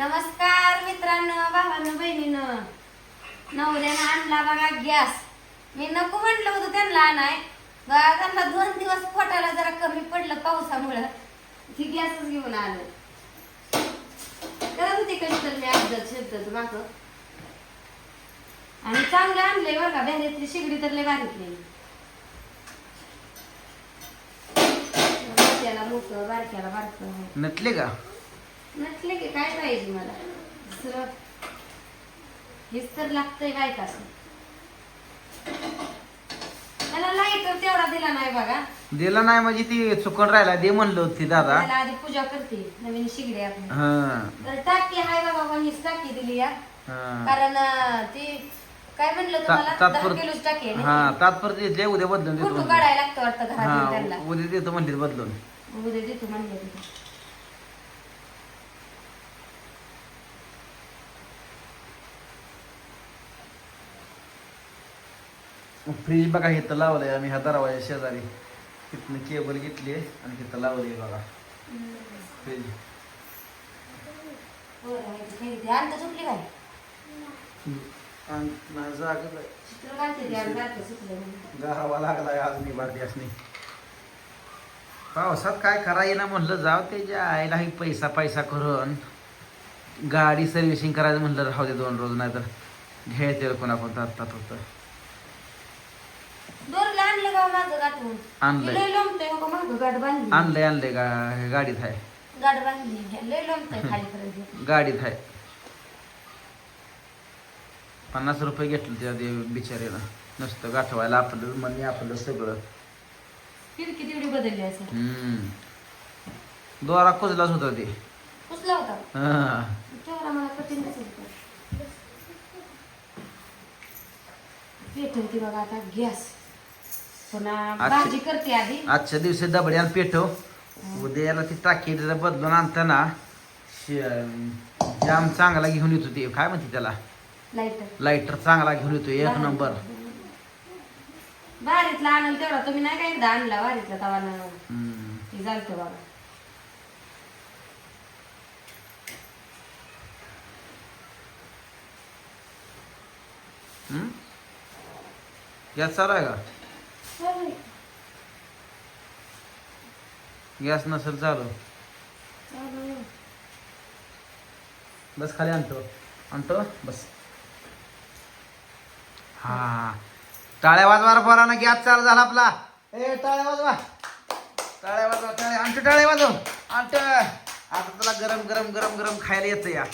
नमस्कार मित्रांनो भावांनो बहिणीनं. नवऱ्यानं आणला बघा गॅस. मी नको म्हटलं होतं त्यांना आणाय. बघा त्यांना दोन दिवस पोटाला जरा कमी पडलं पावसामुळं. ती गॅसच घेऊन आलो. करत होती कधी तर मी अर्धत शिरत माग. आणि चांगलं आणलंय बरं का बॅरेतली शिगडी तर लय बारीकली त्याला बारक्याला बारकं. नटले का? नसले की काय पाहिजे मला? दुसरं हेच तर लागतंय काय कसं मला लाईटर तेवढा दिला नाही बघा. दिला नाही म्हणजे ती चुकून राहिला. दे म्हणलं होती दादा. त्याला आधी पूजा करते. नवीन शिगडी आपली. हा. तर टाकी हाय बाबा हीच टाकी दिली या हा. कारण अं, ती काय म्हणलं ता- तुम्हाला दहा तात्पुर- टाकी आहे हा ना तात्पुरते उद्या बदलून देतो फोटो म्हणले. काढायला लागतं वाटतं घरात हा उद्या देतो म्हणले बदलून. उद्या देतो म्हणले तिथे. फ्रीज बघा इथं लावलंय आम्ही ह्या दरवाजा शेजारी. तिथनं केबल घेतली आणि तिथं लावली बघा. फ्रीज आहे आणि आहे. चित्र काढते ते आणि लागलाय आज मी बारड्यासनी. पावसात काय करा ना म्हणलं जाव त्याच्या आईला ही पैसा पैसा करून. गाडी सर्व्हिसिंग करायचं म्हणलं राहू दे दोन रोज नाही तर घ्यायचं कोणाकोण तात होतं दोरला आणलं का माझं गाठवून आणलंय. लय लोंबतंय मग मागं गाठ बांधली? आणलंय आणलंय गा गाडीत आहे. गाठ बांधली. लय लोंबतंय खालीपर्यंत गाडीत आहे. पन्नास रुपये घेतलं त्या दे बिचारीला नुसतं गाठवायला आपलं म्हणजे आपलं सगळं. फिरकी तेवढी बदलली असं हम्म. दोरा कुजलाच होता ते. होता? हा. तेवढा मला कठीण कसं होतं. पेटवते बघा आता गॅस. पुन्हा अच्छा. भाजी करते आधी. आजच्या दिवशी दबड्याला पेटव उद्याला ती टाकी बदलून आणताना जाम चांगला घेऊन येतो ते. काय म्हणते त्याला? लाईटर लाईटर चांगला घेऊन येतो. एक नंबर. बारीतला आणल तेवढा. तुम्ही नाही का एकदा आणला? बारीतला तवानं हम्म. बघा. हम्म? गॅस चालू आहे का? गॅस नसेल चालू. बस खाली आणतो. आणतो? बस. हा. टाळ्या वाजवा रे पोरांना गॅस चालू झाला आपला. ए टाळ्या वाजवा. टाळ्या वाजवा टाळ्या. आणतो टाळ्या वाजव. आणतो आता तुला गरम गरम गरम गरम खायला येतं या.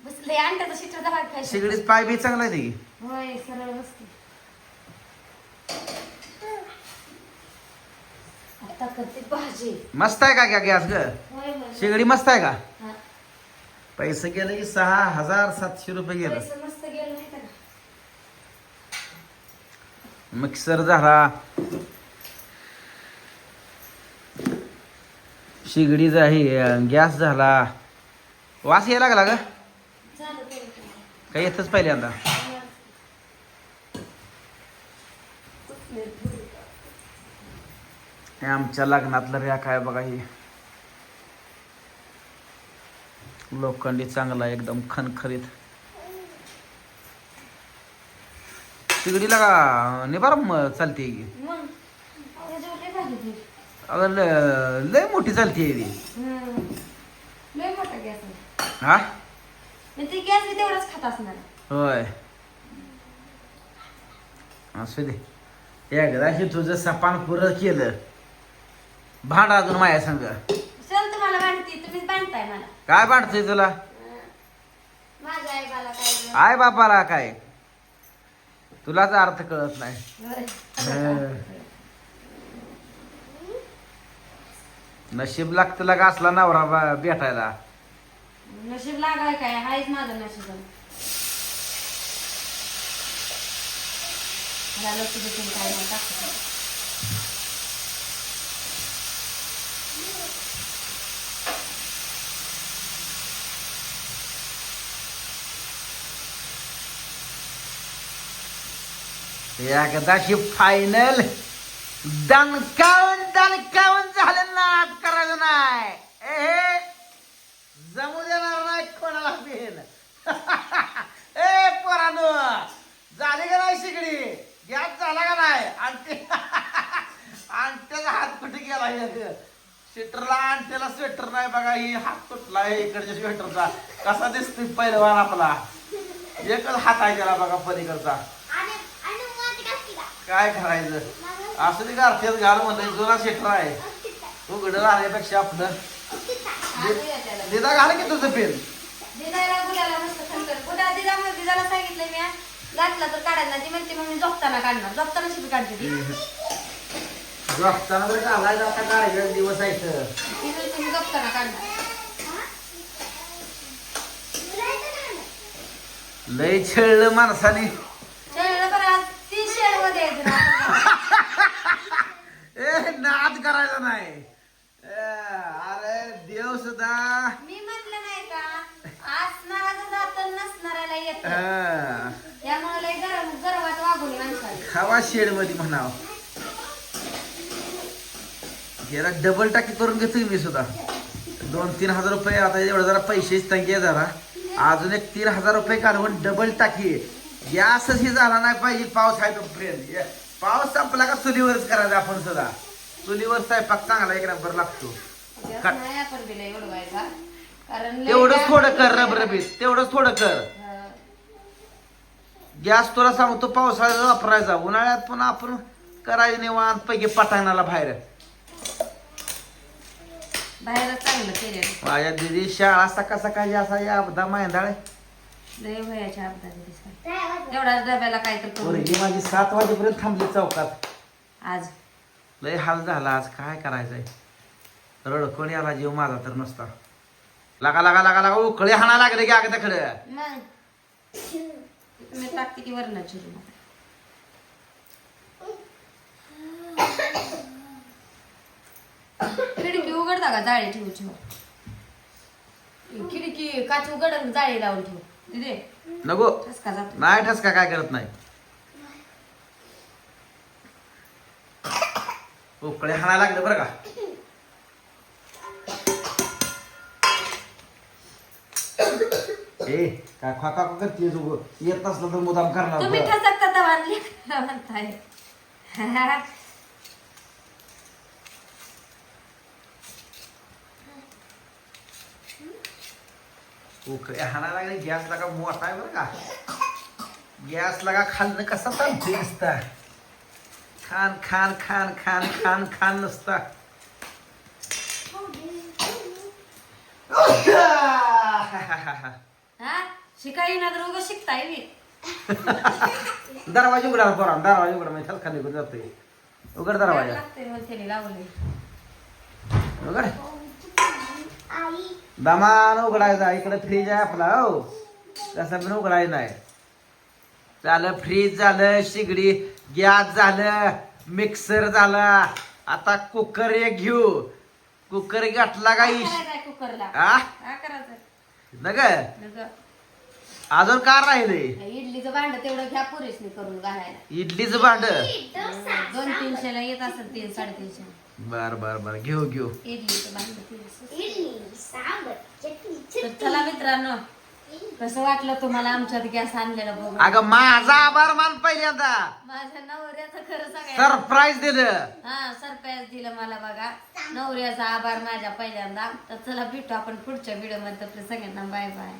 बसले आणता तर शिटर दहा खायचं शिगडीत पाय बी चांगला आहे ते. होय सरळ बसते. भाजी. मस्त आहे का क्या गॅस ग? होय होय शिगडी मस्त आहे का? हा. पैसे गेले की सहा हजार सातशे रुपये गेलं. पैसे मस्त गेलं नाही का? मिक्सर झाला. शिगडीचा हे गॅस झाला. वास यायला लागला ग? झालं केलं. काही येतच पहिल्यांदा हे आमच्या लग्नातलं रॅक काय बघा हे. लोखंडी चांगला एकदम खनखरीत. शिगडीला का? निबार चालते मग अगं अगं ल- लय मोठी चालते हा? होय. असू दे. एकदाशी तुझं सपान पुरं केलं भांड अजून माया संग. चल तुम्हाला बांधते तुम्हीच बांधताय मला. काय भांडतोय तुला? माझ्या आई बाला काय आय बापाला काय? तुलाच अर्थ कळत नाही. नशीब लागतं लागा असला नवरा बा- भेटायला. नशीब लागाय काय? हायच माझं नशीब. मला लक्ष देतील काय नाही टाकत. एकदाशी फायनल दणकावून दणकावून झालं ना करायचं नाही. ए जमू देणार नाही कोणाला बिल ए पोरानो झाली का नाही शिकडी गॅस झाला का नाही? आणते आणत्याचा हात कुठे गेला एक स्वेटरला आणि स्वेटर नाही बघा ही हात तुटला आहे इकडच्या स्वेटरचा? कसा दिसतोय पहिलवान आपला? एकच हात आहे त्याला बघा पलीकडचा. काय करायचं? असं ते गारठ्यात घाल म्हणलं जुना स्वेटर आहे. उघडं राहण्यापेक्षा आपलं. दिदा घाल की तुझं पेन. दिदाला गुलाला मस्त खंतर गुला दिदा मग दिदाला सांगितलं मी घातला तर काढायला ती म्हणते मग मी झोपताना काढणार. झोपताना काढते ती. झोपताना तर आता दिवस आहे तर. ती म्हणते मी झोपताना काढणार. लय छळलं माणसाने शेळलं बरं आज ती शेळमध्ये यायचं ना. ए नाद करायचा नाही. अरे देव सुद्धा. मी म्हटलं नाही का असणारा जात नसणाऱ्याला येत. हा, त्यामुळे लय गरम गर्वात वागून माणसाला. खावा शेडमध्ये म्हणाव. जरा डबल टाकी करून घेतोय मी सुद्धा. दोन तीन हजार रुपये आता एवढं जरा पैसे तंगी आहे जरा. अजून एक तीन हजार रुपये काढून डबल टाकी गॅसच ही झाला नाही पाहिजे पाऊस आहे तो पाऊस संपला का चुलीवरच करायचा आपण सुद्धा. चुलीवर स्वयंपाक चांगला एक नंबर लागतो. जास्त का- नाही आपण बिल एवढवायचा कारण लय तेवढंच थोडं कर रबरबीत तेवढंच थोडं कर. हा. गॅस तुला सांगतो पावसाळ्यात वापरायचा उन्हाळ्यात पण आपण करायचं निवांत पैकी पटांगणाला बाहेर. बाहेरच चांगलं केलेलं माझ्या दिदी शाळा सकाळ सकाळची असा या अपदा मैंदाळे लय वयाच्या अपघात डब्याला काय तर पोरगी माझी सात वाजेपर्यंत थांबली चौकात. आज लय हाल झाला आज काय करायचंय? रडकोणी आला जीव माझा तर नसता. लागा लागा लागा लागा उकळे हाणा लागले की अगदाकडे मग मी टाकते की वरण चिरून. खिडकी उघडता का जाळी ठेवू ठेव? खिडकी काच उघड जाळी लावून ठेव. तिथे नको. ठसका जातो. नाही ठसका काय करत नाही. उकळे हाणा लागले बरं का? ए काय खा खा करते तू येत नसलं तर मुदाम करणार तुम्ही बरं. ठसकता तर आणली? म्हणताय. उकळे हाणा लागले गॅस लागा मोठा आहे बरं का? गॅस लागा खाल्लं कसा चालतोय नुसता खान खान खान खान खान खान नसता. हा? उगं शिकताय मी. दरवाजा उघडा पोरा दरवाजा उघडा म्हणजे खाली निघून जातोय. उघड दरवाजा. लागते मग त्याने लावले उघड. दमान उघडायचा इकडे फ्रीज आहे आपला हो. तसं पण उघडायचं नाही. झालं फ्रीज झालं शिगडी. गॅस झालं मिक्सर झाला. आता कुकर एक घेऊ. कुकर घातला का इश कुकरला आ? काय करायचं नग नग अजून का राहिले? इडलीचं भांड तेवढं घ्या पुरेशने करून घालायला इडलीचं भांड? दोन तीनशेला येत असेल तीन साडेतीनशे. बर बर बर. घेऊ घेऊ. इडलीचं भांड पुरेसं. तर चला मित्रांनो कसं वाटलं तुम्हाला आमच्यात गॅस आणलेला बघून? अगं माझा आभार मान पहिल्यांदा. माझ्या नवऱ्याचं खरं सांगायचं. सरप्राईज दिलं. हा सरप्राईज दिलं मला बघा. नवऱ्याचा आभार माझ्या पहिल्यांदा. तर चला भेटू आपण पुढच्या व्हिडिओमध्ये. आपल्या सगळ्यांना बाय बाय